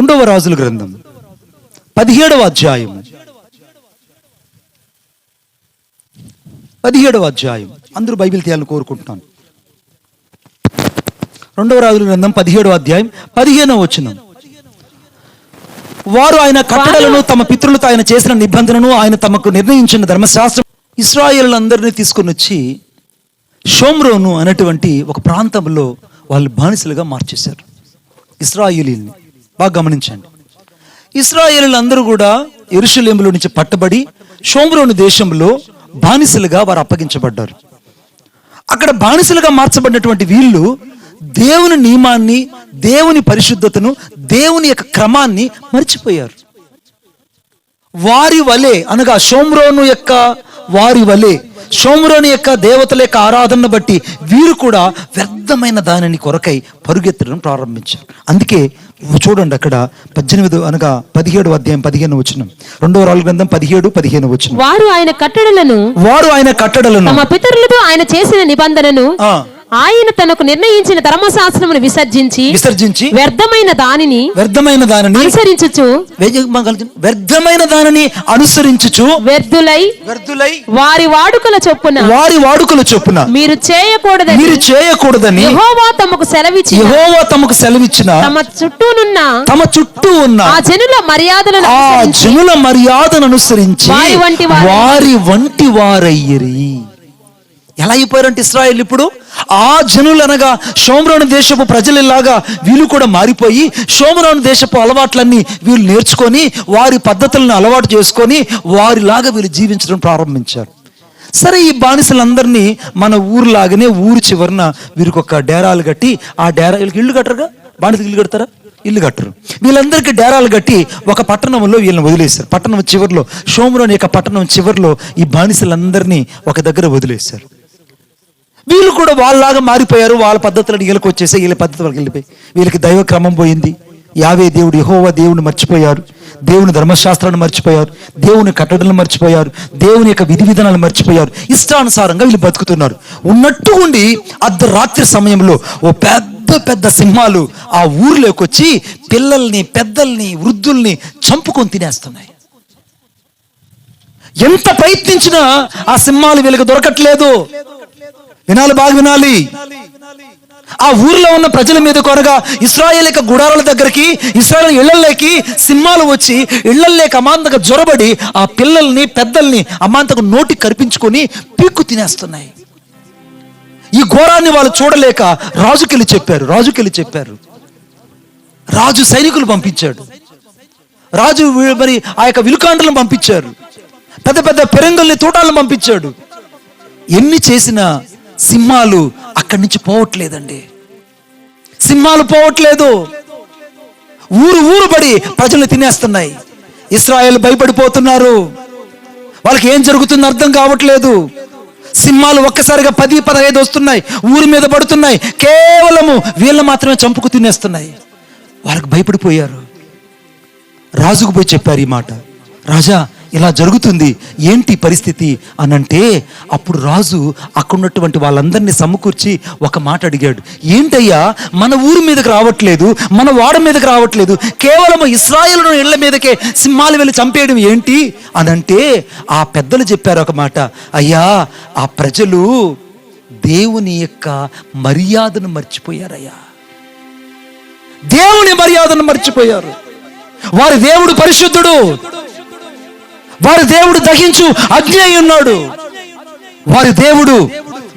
రెండవ రాజుల గ్రంథం. పదిహేడవ అధ్యాయం. పదిహేడవ అధ్యాయం. అందరూ బైబిల్ తీయాలని కోరుకుంటున్నాను. రెండవ రాజుల గ్రంథం పదిహేడవ అధ్యాయం పదిహేనవ వచనం. వారు ఆయన కట్టడలను తమ పితరులతో ఆయన చేసిన నిబంధనను ఆయన తమకు నిర్ణయించిన ధర్మశాస్త్రం ఇస్రాయేలందరినీ తీసుకొని వచ్చి షోమ్రోను అనేటువంటి ఒక ప్రాంతంలో వాళ్ళు బానిసలుగా మార్చేశారు. ఇస్రాయేలీల్ని. బాగా గమనించండి. ఇస్రాయేలీలందరూ కూడా ఎరుషులేములో నుంచి పట్టబడి షోమ్రోని దేశంలో బానిసలుగా వారు అప్పగించబడ్డారు. అక్కడ బానిసలుగా మార్చబడినటువంటి వీళ్ళు దేవుని నియమాన్ని దేవుని పరిశుద్ధతను దేవుని యొక్క క్రమాన్ని మర్చిపోయారు. వారి వలె అనగా షోమ్రోను యొక్క వారి వలె షోమ్రోను యొక్క దేవతల యొక్క ఆరాధనను బట్టి వీరు కూడా వ్యర్థమైన దానిని కొరకై పరుగెత్తడం ప్రారంభించారు. అందుకే చూడండి అక్కడ పద్దెనిమిది అనగా పదిహేడు అధ్యాయం పదిహేను వచ్చిన రెండవ రాళ్ళ గ్రంథం పదిహేడు పదిహేను వచ్చిన వారు ఆయన కట్టడలను వారు ఆయన కట్టడలను తమ పితరులతో ఆయన చేసిన నిబంధనను ఆయన తనకు నిర్ణయించిన ధర్మశాస్త్రమును విసర్జించి విసర్జించి వ్యర్థమైన దానిని వ్యర్థమైన దానిని అనుసరించుచు. వ్యర్థమైన దానిని అనుసరించుచు. వ్యర్థులై వ్యర్థులై వారి వాడుకల చొప్పున వారి వాడుకల చొప్పున మీరు చేయకూడదని మీరు చేయకూడదని యెహోవా తమకు సెలవిచ్చి యెహోవా తమకు సెలవిచ్చిన తమ చుట్టూనున్న తమ చుట్టూ ఉన్న ఆ జనుల మర్యాదలను ఆ జనుల మర్యాదను అనుసరించి వారి వంటి వారై. వారి వంటి వారయ్యరి ఎలా అయిపోయారంటే ఇస్రాయేల్ ఇప్పుడు? ఆ జనులు అనగా షోమరోని దేశపు ప్రజలలాగా వీళ్ళు కూడా మారిపోయి షోమరోని దేశపు అలవాట్లన్నీ వీళ్ళు నేర్చుకొని వారి పద్ధతులను అలవాటు చేసుకొని వారిలాగా వీళ్ళు జీవించడం ప్రారంభించారు. సరే ఈ బానిసలందరినీ మన ఊరులాగానే ఊరు చివరన వీరికి ఒక డేరాలు కట్టి ఆ డేరా వీళ్ళకి ఇల్లు కట్టరుగా? బానిసకి ఇల్లు కడతారా? ఇల్లు కట్టరు. వీళ్ళందరికీ డేరాలు కట్టి ఒక పట్టణంలో వీళ్ళని వదిలేశారు. పట్టణం చివరిలో షోమ్రోని యొక్క పట్టణం చివరిలో ఈ బానిసలందరినీ ఒక దగ్గర వదిలేశారు. వీళ్ళు కూడా వాళ్ళలాగా మారిపోయారు వాళ్ళ పద్ధతులను వీళ్ళకి వచ్చేసి వీళ్ళ పద్ధతి వాళ్ళకి వెళ్ళిపోయి. వీళ్ళకి దైవ క్రమం పోయింది. యావే దేవుడు యహోవా దేవుని మర్చిపోయారు. దేవుని ధర్మశాస్త్రాన్ని మర్చిపోయారు. దేవుని కట్టడలను మర్చిపోయారు. దేవుని యొక్క విధి విధానాలు మర్చిపోయారు. ఇష్టానుసారంగా వీళ్ళు బతుకుతున్నారు. ఉన్నట్టు ఉండి అర్ధరాత్రి సమయంలో ఓ పెద్ద పెద్ద సింహాలు ఆ ఊర్లోకి వచ్చి పిల్లల్ని పెద్దల్ని వృద్ధుల్ని చంపుకొని తినేస్తున్నాయి. ఎంత ప్రయత్నించినా ఆ సింహాలు వీళ్ళకి దొరకట్లేదు. వినాలి బాగా వినాలి. ఆ ఊర్లో ఉన్న ప్రజల మీద కొరగా ఇస్రాయేల్ యొక్క గుడారాల దగ్గరికి ఇస్రాయల్ ఇళ్ళలోకి సింహాలు వచ్చి ఇళ్ళలేక అమాంతగా జొరబడి ఆ పిల్లల్ని పెద్దల్ని అమాంతకు నోటి కరిపించుకొని పీక్కు తినేస్తున్నాయి. ఈ ఘోరాన్ని వాళ్ళు చూడలేక రాజుకెళ్ళి చెప్పారు రాజుకెళ్ళి చెప్పారు. రాజు సైనికులు పంపించాడు. రాజు మరి ఆ యొక్క విలుకాండలను పంపించారు. పెద్ద పెద్ద పెరంగుల్ని తోటాలను పంపించాడు. ఎన్ని చేసినా సింహాలు అక్కడి నుంచి పోవట్లేదండి. సింహాలు పోవట్లేదు. ఊరు ఊరు పడి ప్రజలు తినేస్తున్నాయి. ఇస్రాయల్ భయపడిపోతున్నారు. వాళ్ళకి ఏం జరుగుతుందో అర్థం కావట్లేదు. సింహాలు ఒక్కసారిగా పది పదహైదు వస్తున్నాయి. ఊరి మీద పడుతున్నాయి. కేవలము వీళ్ళు మాత్రమే చంపుకు తినేస్తున్నాయి. వాళ్ళకి భయపడిపోయారు. రాజుకు పోయి చెప్పారు ఈ మాట. రాజా ఇలా జరుగుతుంది ఏంటి పరిస్థితి అనంటే అప్పుడు రాజు అక్కడున్నటువంటి వాళ్ళందరినీ సమకూర్చి ఒక మాట అడిగాడు. ఏంటయ్యా మన ఊరి మీదకి రావట్లేదు మన వాడ మీదకి రావట్లేదు కేవలం ఇస్రాయేల్ ఇళ్ళ మీదకే సింహాలు వెళ్ళి చంపేయడం ఏంటి? అనంటే ఆ పెద్దలు చెప్పారు ఒక మాట. అయ్యా ఆ ప్రజలు దేవుని యొక్క మర్యాదను మర్చిపోయారయ్యా. దేవుని మర్యాదను మర్చిపోయారు. వారి దేవుడు పరిశుద్ధుడు. వారి దేవుడు దహించు అగ్ని అయి ఉన్నాడు. వారి దేవుడు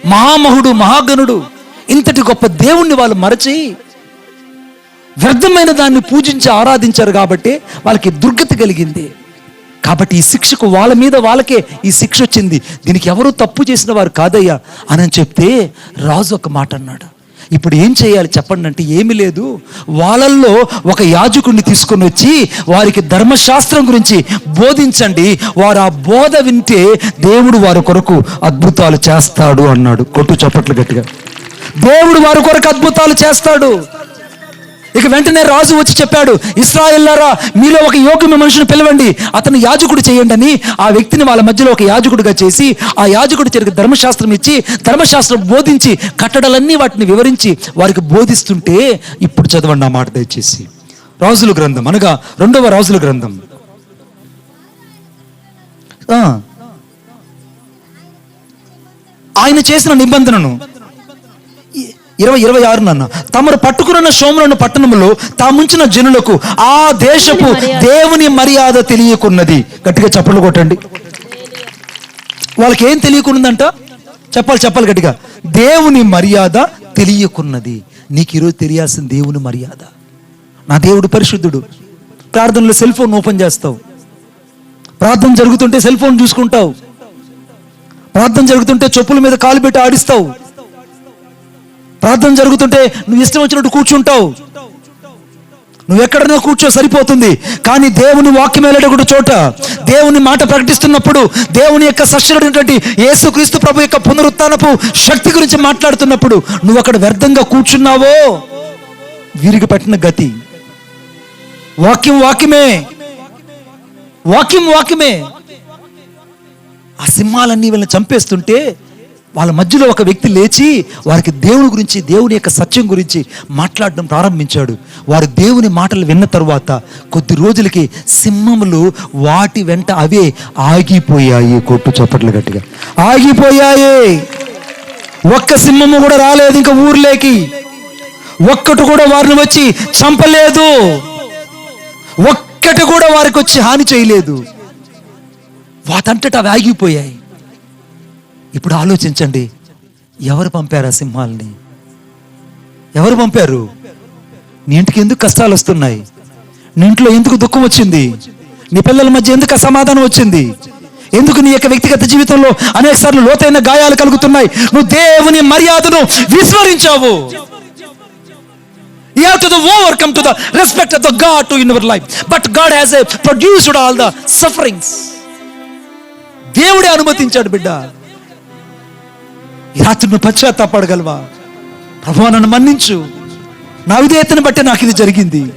మహామహుడు మహాగణుడు ఇంతటి గొప్ప దేవుణ్ణి వాళ్ళు మరచి వ్యర్థమైన దాన్ని పూజించి ఆరాధించారు కాబట్టి వాళ్ళకి దుర్గతి కలిగింది. కాబట్టి ఈ శిక్షకు వాళ్ళ మీద వాళ్ళకే ఈ శిక్ష వచ్చింది. దీనికి ఎవరు తప్పు చేసిన వారు కాదయ్యా అని చెప్తే రాజు ఒక మాట అన్నాడు. ఇప్పుడు ఏం చేయాలి చెప్పండి అంటే ఏమీ లేదు. వాళ్ళల్లో ఒక యాజకుడిని తీసుకొని వచ్చి వారికి ధర్మశాస్త్రం గురించి బోధించండి. వారు ఆ బోధ వింటే దేవుడు వారి కొరకు అద్భుతాలు చేస్తాడు అన్నాడు. కొట్టు చప్పట్లు గట్టిగా. దేవుడు వారి కొరకు అద్భుతాలు చేస్తాడు. ఇక వెంటనే రాజు వచ్చి చెప్పాడు ఇస్రాయిల్లారా మీలో ఒక యోగ్యమైన మనుషుని పిలవండి. అతను యాజకుడు చేయండి అని ఆ వ్యక్తిని వాళ్ళ మధ్యలో ఒక యాజకుడిగా చేసి ఆ యాజకుడు చెరికి ధర్మశాస్త్రం ఇచ్చి ధర్మశాస్త్రం బోధించి కట్టడలన్నీ వాటిని వివరించి వారికి బోధిస్తుంటే ఇప్పుడు చదవండి ఆ మాట దయచేసి. రాజుల గ్రంథం అనగా రెండవ రాజుల గ్రంథం. ఆయన చేసిన నిబంధనను ఇరవై ఇరవై ఆరు నాన్న తమరు పట్టుకున్న సోములను పట్టణములో తాముంచిన జనులకు ఆ దేశపు దేవుని మర్యాద తెలియకున్నది. గట్టిగా చప్పట్లు కొట్టండి. వాళ్ళకి ఏం తెలియకున్నదంట చెప్పాలి చెప్పాలి గట్టిగా. దేవుని మర్యాద తెలియకున్నది. నీకు ఈరోజు తెలియాల్సిన దేవుని మర్యాద. నా దేవుడు పరిశుద్ధుడు. ప్రార్థనలో సెల్ ఫోన్ ఓపెన్ చేస్తావు. ప్రార్థన జరుగుతుంటే సెల్ ఫోన్ చూసుకుంటావు. ప్రార్థన జరుగుతుంటే చెప్పుల మీద కాలు పెట్టి ఆడిస్తావు. ప్రార్థన జరుగుతుంటే నువ్వు ఇష్టం వచ్చినట్టు కూర్చుంటావు. నువ్వు ఎక్కడైనా కూర్చో సరిపోతుంది. కానీ దేవుని వాక్యం వెళ్ళేటటువంటి చోట దేవుని మాట ప్రకటిస్తున్నప్పుడు దేవుని యొక్క సశ్వరుడైనటువంటి యేసుక్రీస్తు ప్రభు యొక్క పునరుత్నపు శక్తి గురించి మాట్లాడుతున్నప్పుడు నువ్వు అక్కడ వ్యర్థంగా కూర్చున్నావో? వీరికి పట్టిన గతి. వాక్యం వాక్యమే. వాక్యం వాక్యమే. ఆ సింహాలన్నీ వీళ్ళని చంపేస్తుంటే వాళ్ళ మధ్యలో ఒక వ్యక్తి లేచి వారికి దేవుని గురించి దేవుని యొక్క సత్యం గురించి మాట్లాడడం ప్రారంభించాడు. వారు దేవుని మాటలు విన్న తరువాత కొద్ది రోజులకి సింహములు వాటి వెంట అవే ఆగిపోయాయి. కొట్టు చప్పట్లు గట్టిగా. ఆగిపోయాయి. ఒక్క సింహము కూడా రాలేదు ఇంకా ఊర్లోకి. ఒక్కటి కూడా వారిని వచ్చి చంపలేదు. ఒక్కటి కూడా వారికి వచ్చి హాని చేయలేదు. వాటంతటా అవి ఆగిపోయాయి. ఇప్పుడు ఆలోచించండి. ఎవరు పంపారు ఆ సింహాల్ని? ఎవరు పంపారు? నీ ఇంటికి ఎందుకు కష్టాలు వస్తున్నాయి? నీ ఇంట్లో ఎందుకు దుఃఖం వచ్చింది? నీ పిల్లల మధ్య ఎందుకు అసమాధానం వచ్చింది? ఎందుకు నీ యొక్క వ్యక్తిగత జీవితంలో అనేక సార్లు లోతైన గాయాలు కలుగుతున్నాయి? నువ్వు దేవుని మర్యాదను విస్మరించావు. You have to overcome to the respect of the God to in your life. But God has a produced all the sufferings. దేవుడే అనుమతించాడు బిడ్డ. ఈ రాత్రి నువ్వు పశ్చాత్తాపడగలవా? ప్రభు నన్ను మన్నించు. నా విధేయతను బట్టి నాకు ఇది జరిగింది.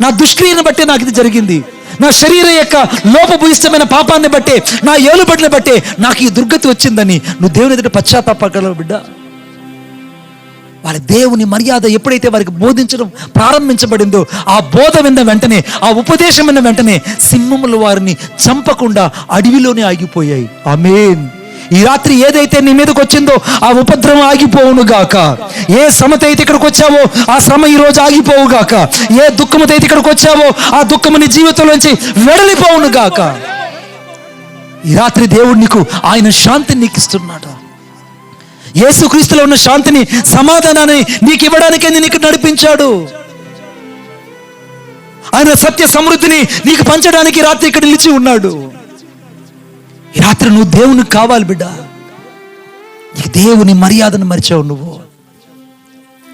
నా దుష్క్రియను బట్టి నాకు ఇది జరిగింది. నా శరీర యొక్క లోపభూయిష్టమైన పాపాన్ని బట్టే నా ఏలుబడిని బట్టే నాకు ఈ దుర్గతి వచ్చిందని నువ్వు దేవుని ఎదుట పశ్చాత్తాపడగలవు బిడ్డ. వారి దేవుని మర్యాద ఎప్పుడైతే వారికి బోధించడం ప్రారంభించబడిందో ఆ బోధ విన్న వెంటనే ఆ ఉపదేశం విన్న వెంటనే సింహములు వారిని చంపకుండా అడవిలోనే ఆగిపోయాయి. ఆమెన్. ఈ రాత్రి ఏదైతే నీ మీదకి వచ్చిందో ఆ ఉపద్రవం ఆగిపోవును గాక. ఏ శ్రమతో అయితే ఇక్కడికి వచ్చావో ఆ శ్రమ ఈ రోజు ఆగిపోవు గాక. ఏ దుఃఖముతో అయితే ఇక్కడికి వచ్చావో ఆ దుఃఖము నీ జీవితంలోంచి వెడలిపోవును గాక. ఈ రాత్రి దేవుడు నీకు ఆయన శాంతిని నీకు ఇస్తున్నాడు. యేసుక్రీస్తులో ఉన్న శాంతిని సమాధానాన్ని నీకు ఇవ్వడానికే నీకు నడిపించాడు. ఆయన సత్య సమృద్ధిని నీకు పంచడానికి రాత్రి ఇక్కడ నిలిచి ఉన్నాడు. ఈ రాత్రి నువ్వు దేవునికి కావాలి బిడ్డ. నీకు దేవుని మర్యాదను మరిచావు నువ్వు.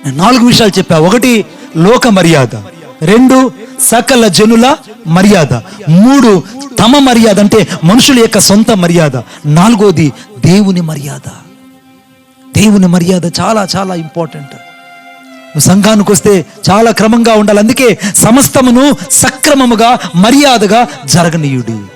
నేను నాలుగు విషయాలు చెప్పా. ఒకటి లోక మర్యాద. రెండు సకల జనుల మర్యాద. మూడు తమ మర్యాద అంటే మనుషుల యొక్క సొంత మర్యాద. నాలుగోది దేవుని మర్యాద. దేవుని మర్యాద చాలా చాలా ఇంపార్టెంట్. నువ్వు సంఘానికి వస్తే చాలా క్రమంగా ఉండాలి. అందుకే సమస్తమును సక్రమముగా మర్యాదగా జరగనీయుడు.